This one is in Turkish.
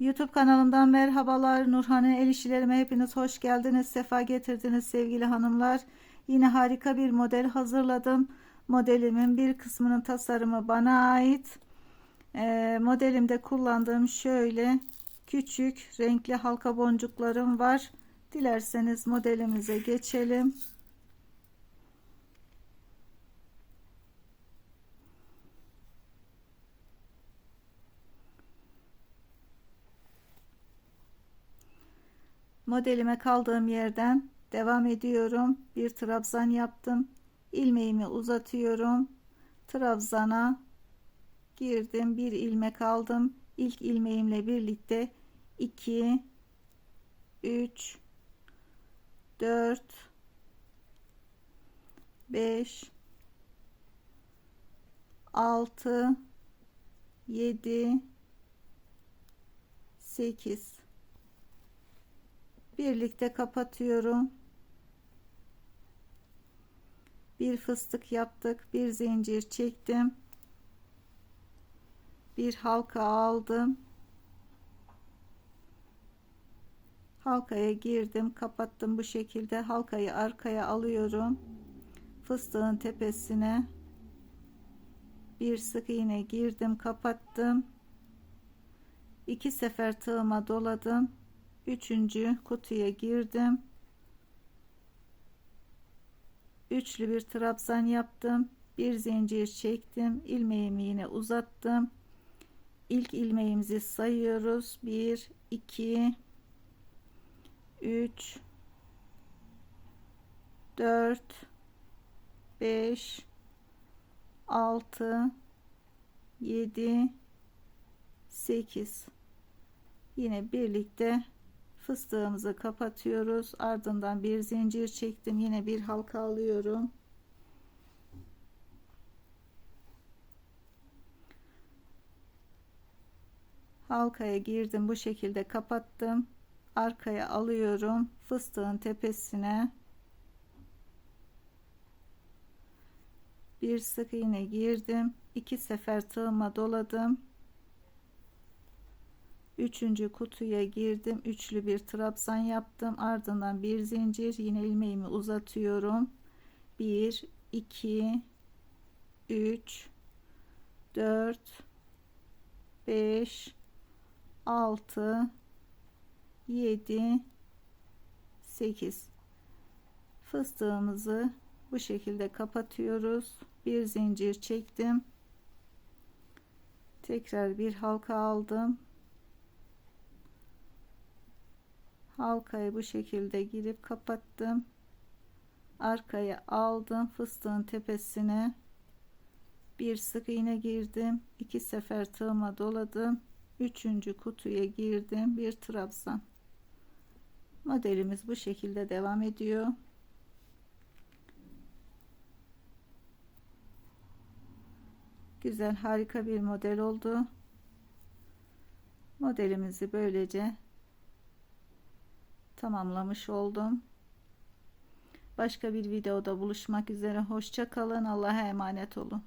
YouTube kanalımdan merhabalar. Nurhan'ın el işlerime hepiniz hoş geldiniz. Sefa getirdiniz sevgili hanımlar. Yine harika bir model hazırladım. Modelimin bir kısmının tasarımı bana ait. Ee, modelimde kullandığım şöyle küçük renkli halka boncuklarım var. Dilerseniz modelimize geçelim. Modelime kaldığım yerden devam ediyorum. Bir trabzan yaptım. ilmeğimi uzatıyorum. Trabzana girdim. Bir ilmek aldım. İlk ilmeğimle birlikte 2 3 4 5 6 7 8 birlikte kapatıyorum. Bir fıstık yaptık bir zincir çektim. Bir halka aldım. Halkaya girdim kapattım bu şekilde. Halkayı arkaya alıyorum. Fıstığın tepesine. Bir sık iğne girdim kapattım. İki sefer tığıma doladım üçüncü kutuya girdim. Üçlü bir trabzan yaptım. Bir zincir çektim. İlmeğimi yine uzattım. İlk ilmeğimizi sayıyoruz. 1 2 3 4 5 6 7 8 yine birlikte fıstığımızı kapatıyoruz. Ardından bir zincir çektim. Yine bir halka alıyorum. Halkaya girdim. Bu şekilde kapattım. Arkaya alıyorum fıstığın tepesine. Bir sık iğne girdim. İki sefer tığıma doladım üçüncü kutuya girdim. Üçlü bir trabzan yaptım. Ardından bir zincir. Yine ilmeğimi uzatıyorum. 1 2 3 4 5 6 7 8 fıstığımızı bu şekilde kapatıyoruz. Bir zincir çektim. Tekrar bir halka aldım halkayı bu şekilde girip kapattım. Arkaya aldım fıstığın tepesine. Bir sık iğne girdim. İki sefer tığıma doladım. Üçüncü kutuya girdim bir trabzan. Modelimiz bu şekilde devam ediyor. Güzel harika bir model oldu. Modelimizi böylece tamamlamış oldum. Başka bir videoda buluşmak üzere. Hoşça kalın. Allah'a emanet olun